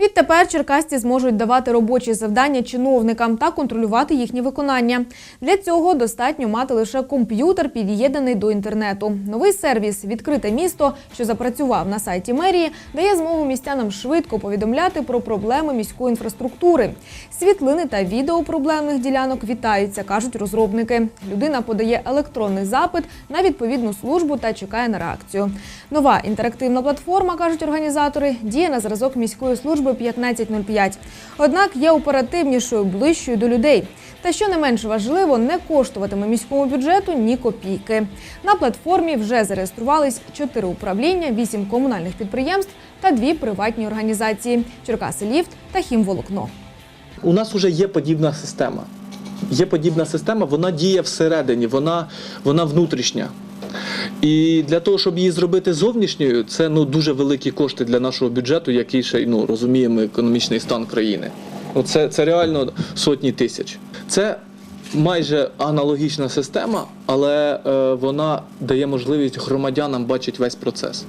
Відтепер черкасці зможуть давати робочі завдання чиновникам та контролювати їхнє виконання. Для цього достатньо мати лише комп'ютер, під'єднаний до інтернету. Новий сервіс Відкрите місто, що запрацював на сайті мерії, дає змогу містянам швидко повідомляти про проблеми міської інфраструктури. Світлини та відео проблемних ділянок вітаються, кажуть розробники. Людина подає електронний запит на відповідну службу та чекає на реакцію. Нова інтерактивна платформа, кажуть організатори, діє на зразок міської служби 1505. Однак є оперативнішою, ближчою до людей. Та що не менш важливо, не коштуватиме міському бюджету ні копійки. На платформі вже зареєструвались чотири управління, вісім комунальних підприємств та дві приватні організації Черкаси Ліфт та Хімволокно. У нас вже є подібна система. Є подібна система, вона діє всередині, вона, вона внутрішня. І для того, щоб її зробити зовнішньою, це ну, дуже великі кошти для нашого бюджету, який ще ну, розуміємо економічний стан країни. Ну, це, це реально сотні тисяч. Це майже аналогічна система, але е, вона дає можливість громадянам бачити весь процес.